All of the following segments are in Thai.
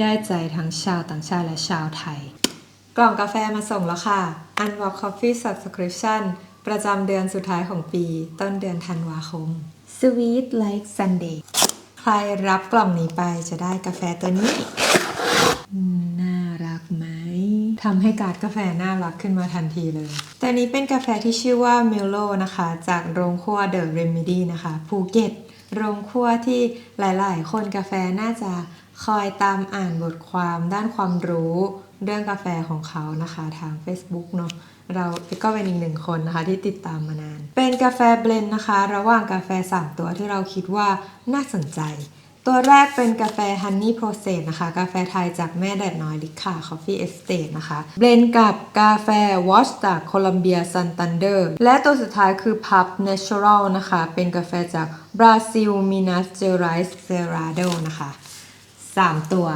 ได้ใจทั้งชาวต่างชาติและชาวไทย กล่องกาแฟมาส่งแล้วค่ะ Unwalk Coffee Subscription ประจำเดือนสุดท้ายของปี ต้นเดือนธันวาคม Sweet like Sunday ใครรับกล่องนี้ไปจะได้กาแฟตัวนี้ น่ารักไหมทำให้การ์ดกาแฟน่ารักขึ้นมาทันทีเลยแต่นี้เป็นกาแฟที่ชื่อว่า m e l o นะคะ จากโรงคั่ว The Remedy นะคะภูเก็ตโรงคั่วที่หลาย ๆ คนกาแฟน่าจะ คอยตามอ่านบทความด้านความรู้เรื่องกาแฟของเขานะคะทาง Facebook เนาะเราก็เป็นอีกหนึ่งคนนะคะที่ติดตามมานาน เป็นกาแฟเบลนด์นะคะ ระหว่างกาแฟ 3 ตัวที่เราคิดว่าน่าสนใจ ตัวแรกเป็นกาแฟ Honey Process นะคะ กาแฟไทยจากแม่แดดน้อยลิคา Coffee Estate นะคะเบลนด์กับกาแฟ Wash จากโคลัมเบีย Sun Thunder และตัวสุดท้ายคือ Pub Natural นะคะ เป็นกาแฟจากบราซิล Minas Gerais Cerrado นะคะ 3 ตัว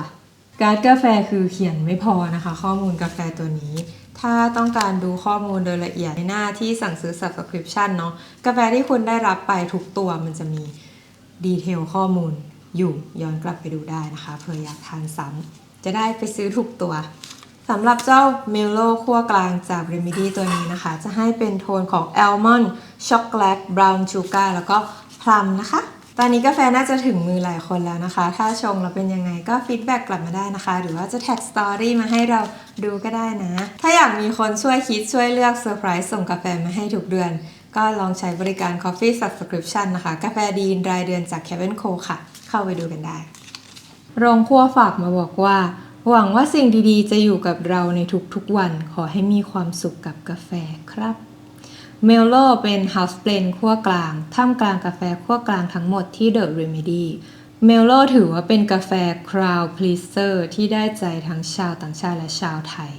การ์ดกาแฟคือเขียนไม่พอนะคะ ข้อมูลกาแฟตัวนี้ ถ้าต้องการดูข้อมูลโดยละเอียดในหน้าที่สั่งซื้อ subscription เนาะกาแฟที่คุณได้รับไปทุกตัวมันจะมีดีเทลข้อมูลอยู่ย้อนกลับไปดูได้นะคะเผื่ออยากทานซ้ำจะได้ไปซื้อถูกตัวสำหรับเจ้าเมลโล่ขั้วกลางจาก Remedy ตัวนี้นะคะ จะให้เป็นโทนของ Almond Chocolate Brown Sugar แล้วก็ Plum นะคะ ตอนนี้กาแฟน่าจะถึงมือหลายคนแล้วนะคะ ถ้าชงแล้วเป็นยังไงก็ฟีดแบ็กกลับมาได้นะคะ หรือว่าจะแท็กสตอรี่มาให้เราดูก็ได้นะ ถ้าอยากมีคนช่วยคิดช่วยเลือกเซอร์ไพรส์ส่งกาแฟมาให้ทุกเดือน ก็ลองใช้บริการ Coffee Subscription นะคะ กาแฟดีนรายเดือนจาก Kevin Co ค่ะ เข้าไปดูกันได้ โรงครัวฝากมาบอกว่า หวังว่าสิ่งดีๆ จะอยู่กับเราในทุกๆวัน ขอให้มีความสุขกับกาแฟครับ เมลโลเป็น House Blend ขั้วกลาง ท่ามกลางกาแฟขั้วกลางทั้งหมดที่ The Remedy เมลโลถือว่าเป็นกาแฟ Crowd Pleaser ที่ได้ใจทั้งชาวต่างชาติและชาวไทย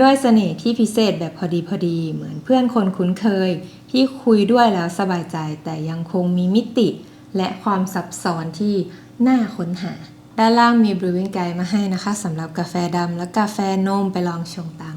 ด้วยเสน่ห์ที่พิเศษแบบพอดีพอดีเหมือนเพื่อนคนคุ้นเคย ที่คุยด้วยแล้วสบายใจแต่ยังคงมีมิติ และความซับซ้อนที่น่าค้นหา ด้านล่างมี Brewing Guide มาให้นะคะสำหรับกาแฟดำและกาแฟนมไปลองชงตาม